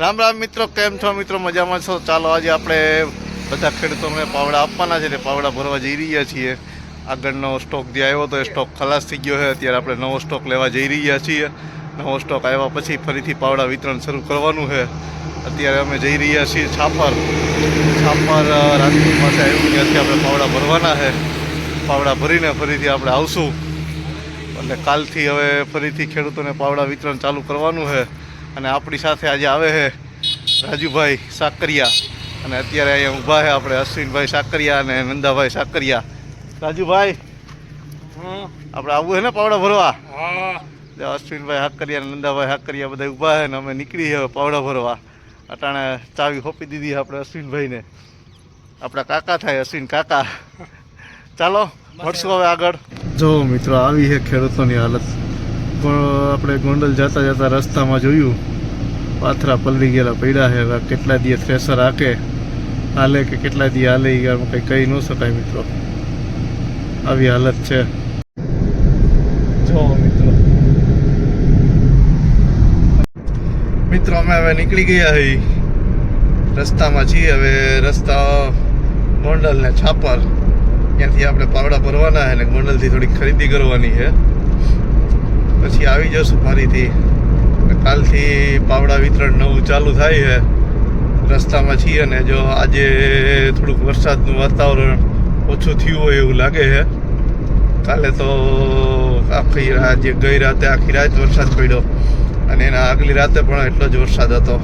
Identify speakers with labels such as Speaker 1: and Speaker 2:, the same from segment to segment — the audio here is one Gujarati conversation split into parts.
Speaker 1: રામ રામ મિત્રો, કેમ છો મિત્રો? મજામાં છો? ચાલો, આજે આપણે બધા ખેડૂતોને પાવડા આપવાના છે તે પાવડા ભરવા જઈ રહ્યા છીએ. આગળનો સ્ટોક જે આવ્યો હતો, એ સ્ટોક ખલાસ થઈ ગયો છે. અત્યારે આપણે નવો સ્ટોક લેવા જઈ રહ્યા છીએ. નવો સ્ટોક આવ્યા પછી ફરીથી પાવડા વિતરણ શરૂ કરવાનું છે. અત્યારે અમે જઈ રહ્યા છીએ છાપર. છાપર રાજકોટ પાસે આવ્યું, ત્યાંથી આપણે પાવડા ભરવાના છે. પાવડા ભરીને ફરીથી આપણે આવશું. એટલે કાલથી હવે ફરીથી ખેડૂતોને પાવડા વિતરણ ચાલુ કરવાનું છે. અને આપણી સાથે આજે આવે છે રાજુભાઈ સાકરિયા. અને અત્યારે અહીંયા ઊભા છે આપણે અશ્વિનભાઈ સાકરિયા અને નંદાભાઈ સાકરિયા. રાજુભાઈ આપણે આવવું છે ને પાવડા ભરવા? અશ્વિનભાઈ હાકરિયા અને નંદાભાઈ હાકરિયા બધા ઊભા છે ને અમે નીકળી હવે પાવડા ભરવા. અટાણે ચાવી હોપી દીધી આપણે અશ્વિનભાઈને. આપણા કાકા થાય અશ્વિન કાકા. ચાલો મળશું હવે આગળ. જો મિત્રો આવી છે ખેડૂતોની હાલત. આપણે ગોંડલ જતા જતા રસ્તામાં જોયું, પાથરા પલળી ગયેલા પડ્યા છે. કેટલા દી થ્રેસર હાકે? હાલે કે કેટલા દી હાલે કંઈ કહી ન શકાય મિત્રો. આવી હાલત છે. જો મિત્રો. મિત્રો, અમે હવે નીકળી ગયા હઈ. રસ્તામાં છીએ હવે, રસ્તા ગોંડલ ને છાપર. ત્યાંથી આપણે પાવડા ભરવાના છે ને ગોંડલથી થોડીક ખરીદી કરવાની છે. પછી આવી જશું ફરીથી. કાલથી પાવડા વિતરણ નવું ચાલુ થાય છે. રસ્તામાં છીએ ને જો આજે થોડુંક વરસાદનું વાતાવરણ ઓછું થયું હોય એવું લાગે છે. કાલે તો આખી રાત જે ગઈ રાતે આખી રાત વરસાદ પડ્યો. અને એના આગલી રાતે પણ એટલો જ વરસાદ હતો.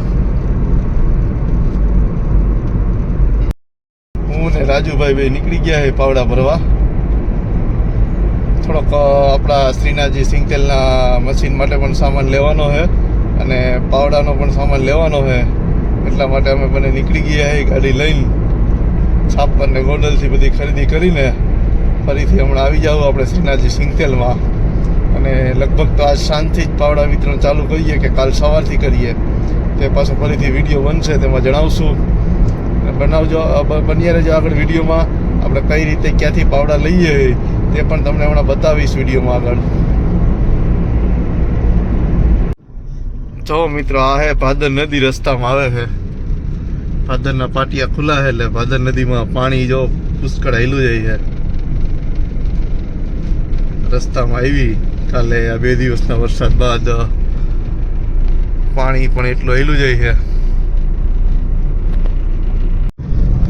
Speaker 1: હું ને રાજુભાઈ બે નીકળી ગયા છે પાવડા ભરવા. થોડોક આપણા શ્રીનાથજી સિંગતેલના મશીન માટે પણ સામાન લેવાનો છે અને પાવડાનો પણ સામાન લેવાનો છે. એટલા માટે અમે બંને નીકળી ગયા એ ગાડી લઈને. છાપર ને ગોંડલથી બધી ખરીદી કરીને ફરીથી હમણાં આવી જાવ આપણે શ્રીનાથજી સિંગતેલમાં. અને લગભગ તો આજ સાંજથી જ પાવડા વિતરણ ચાલુ કરીએ કે કાલ સવારથી કરીએ. તે પાછો ફરીથી વીડિયો બનશે તેમાં જણાવશું. બનાવજો બન્યા રહેજો આગળ વિડીયોમાં. આપણે કઈ રીતે ક્યાંથી પાવડા લઈએ તે પણ તમને હમણાં બતાવીશ વિડીયોમાં આગળ. જો મિત્રો, આ હે ભાદર નદી રસ્તામાં આવે છે ભાદરના પાટિયા ખુલ્લા છે એટલે ભાદર નદીમાં પાણી જો પુષ્કળ હેલું જાય છે રસ્તામાં આવી, કાલે આ બે દિવસના વરસાદ બાદ પાણી પણ એટલું હેલું જાય છે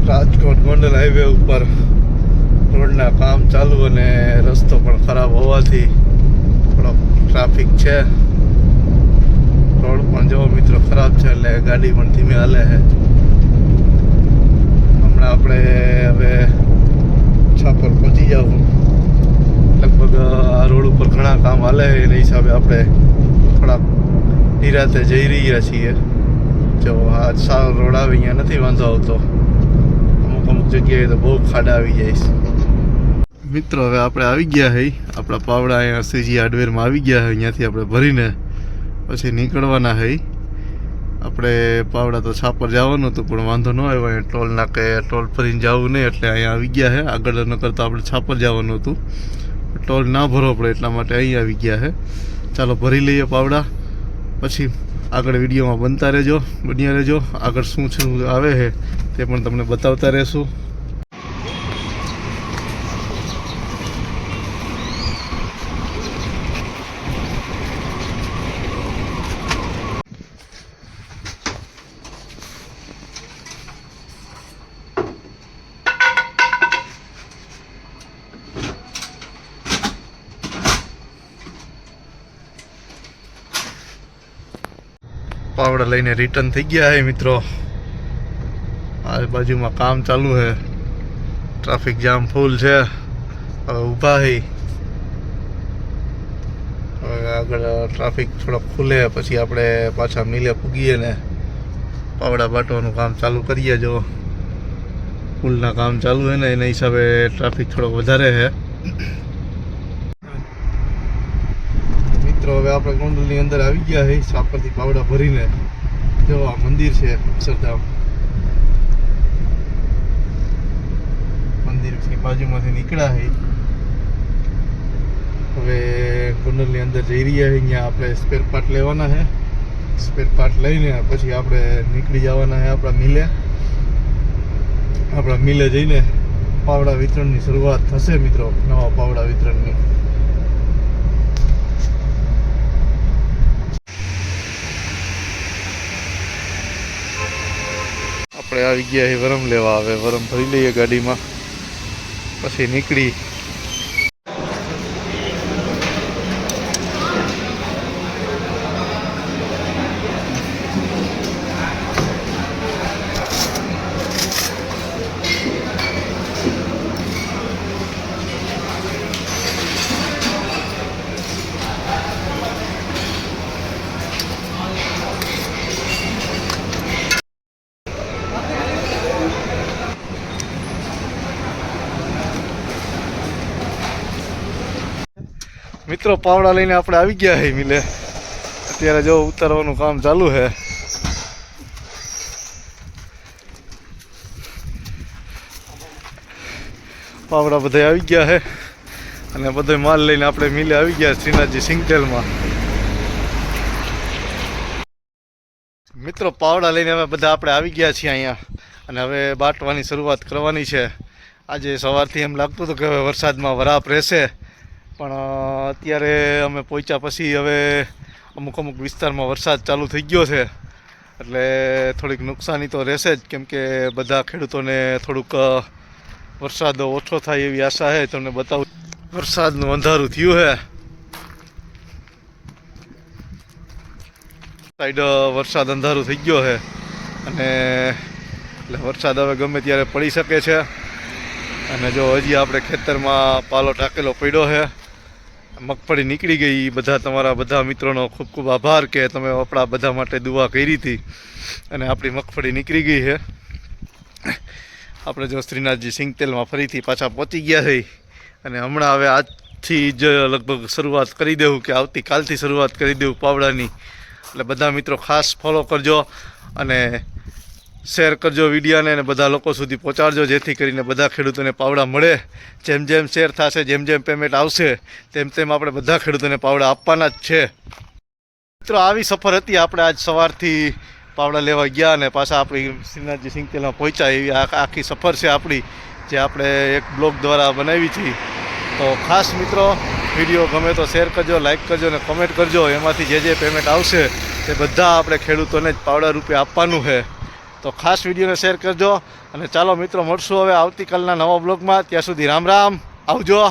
Speaker 1: રાજકોટ ગોંડલ હાઈવે ઉપર રોડના કામ ચાલુ અને રસ્તો પણ ખરાબ હોવાથી થોડો ટ્રાફિક છે. રોડ પણ જો મિત્રો ખરાબ છે, એટલે ગાડી પણ ધીમે હાલે છે. હમણાં આપણે હવે છાપર પહોંચી જાવ. લગભગ, આ રોડ ઉપર ઘણા કામ હાલે એના હિસાબે આપણે થોડાક નિરાતે જઈ રહ્યા છીએ. જો આ સારો રોડ આવે, અહીંયા નથી વાંધો આવતો. અમુક અમુક જગ્યાએ તો બહુ ખાડા આવી જાય છે. મિત્રો, હવે આપણે આવી ગયા હઈ. આપણા પાવડા અહીંયા સીજી હાર્ડવેરમાં આવી ગયા હોય અહીંયાથી આપણે ભરીને પછી નીકળવાના હઈ. આપણે પાવડા તો છાપર જવાનું હતું, પણ વાંધો ન આવ્યો. અહીંયા ટોલ નાકે ટોલ ફરીને જવું નહીં, એટલે અહીંયા આવી ગયા છે આગળ ન કરતાં આપણે છાપર જવાનું હતું. ટોલ ના ભરવો પડે એટલા માટે અહીં આવી ગયા છે ચાલો, ભરી લઈએ પાવડા. પછી આગળ વિડીયોમાં બનતા રહેજો, બન્યા રહેજો. આગળ શું શું આવે છે તે પણ તમને બતાવતા રહેશું. પાવડા લઈને રિટર્ન થઈ ગયા છે મિત્રો. આ બાજુમાં કામ ચાલુ છે ટ્રાફિક જામ ફૂલ છે. હવે ઊભા છે હવે આગળ ટ્રાફિક થોડોક ખુલે, પછી આપણે પાછા મિલે પૂગીએ ને પાવડા બાટવાનું કામ ચાલુ કરીએ જો. પુલના કામ ચાલુ છે ને, એના હિસાબે ટ્રાફિક થોડોક વધારે છે મિત્રો, હવે આપણે ગોંડલની અંદર આવી ગયા છે સાપરથી પાવડા ભરીને. જો, આ મંદિર છે, અક્ષરધામ. મંદિરની બાજુમાંથી નીકળ્યા છે હવે ગોંડલની અંદર જઈ રહ્યા છે અહીંયા આપણે સ્પેર પાર્ટ લેવાના છે સ્પેર પાર્ટ લઈને પછી આપણે નીકળી જવાના છે આપણા મિલે. આપણા મિલે જઈને પાવડા વિતરણની શરૂઆત થશે મિત્રો, નવા પાવડા વિતરણની. આપણે આવી ગયા વરમ લેવા આવે વરમ ભરી લઈએ ગાડીમાં. પછી નીકળી. મિત્રો, પાવડા લઈને આપણે આવી ગયા હે મિલે. અત્યારે જો ઉતારવાનું કામ ચાલુ છે પાવડા બધા આવી ગયા છે અને બધો માલ લઈને આપણે મિલે આવી ગયા શ્રીનાથજી સિંગટેલમાં મિત્રો, પાવડા લઈને હવે બધા આપણે આવી ગયા છીએ અહીંયા. અને હવે બાટવાની શરૂઆત કરવાની છે. આજે સવારથી એમ લાગતું હતું કે હવે વરસાદમાં વરાપ રહેશે. પણ અત્યારે અમે પહોંચ્યા પછી હવે અમુક અમુક વિસ્તારમાં વરસાદ ચાલુ થઈ ગયો છે. એટલે થોડીક નુકસાની તો રહેશે જ, કેમ કે બધા ખેડૂતોને થોડુંક વરસાદ ઓછો થાય એવી આશા છે. તમને બતાવું. વરસાદનું અંધારું થયું છે. સાઈડ વરસાદ અંધારું થઈ ગયો છે. અને, એટલે વરસાદ હવે ગમે ત્યારે પડી શકે છે. અને જો હજી આપણે ખેતરમાં પાલો ટાંકેલો પડ્યો છે. મગફળી નીકળી ગઈ. બધા તમારા બધા મિત્રોનો ખૂબ ખૂબ આભાર કે તમે આપણા બધા માટે દુઆ કરી હતી. અને આપણી મગફળી નીકળી ગઈ છે. આપણે જો શ્રીનાથજી સિંગતેલમાં ફરીથી પાછા પહોંચી ગયા છે. અને હમણાં હવે આજથી જ લગભગ શરૂઆત કરી દેવું કે આવતીકાલથી શરૂઆત કરી દેવું પાવડાની. એટલે બધા મિત્રો ખાસ ફોલો કરજો. અને શેર કરજો વિડીયાને અને બધા લોકો સુધી પહોંચાડજો, જેથી કરીને બધા ખેડૂતોને પાવડા મળે. જેમ જેમ શેર થશે, જેમ જેમ પેમેન્ટ આવશે, તેમ તેમ આપણે બધા ખેડૂતોને પાવડા આપવાના જ છે. મિત્રો, આવી સફર હતી. આપણે આજ સવારથી પાવડા લેવા ગયા અને પાછા આપણી શ્રીનાથજી સિંગતેલમાં પહોંચ્યા. એવી આખી સફર છે આપણી, જે આપણે એક બ્લોગ દ્વારા બનાવી હતી. તો ખાસ મિત્રો, વીડિયો ગમે તો શેર કરજો લાઇક કરજો અને કોમેન્ટ કરજો. એમાંથી જે જે પેમેન્ટ આવશે, તે બધા આપણે ખેડૂતોને જ પાવડા રૂપે આપવાનું છે. તો ખાસ વિડીયોને શેર કરજો અને ચાલો મિત્રો, મળશું હવે આવતીકાલના નવા બ્લોગમાં. ત્યાં સુધી રામ રામ. આવજો.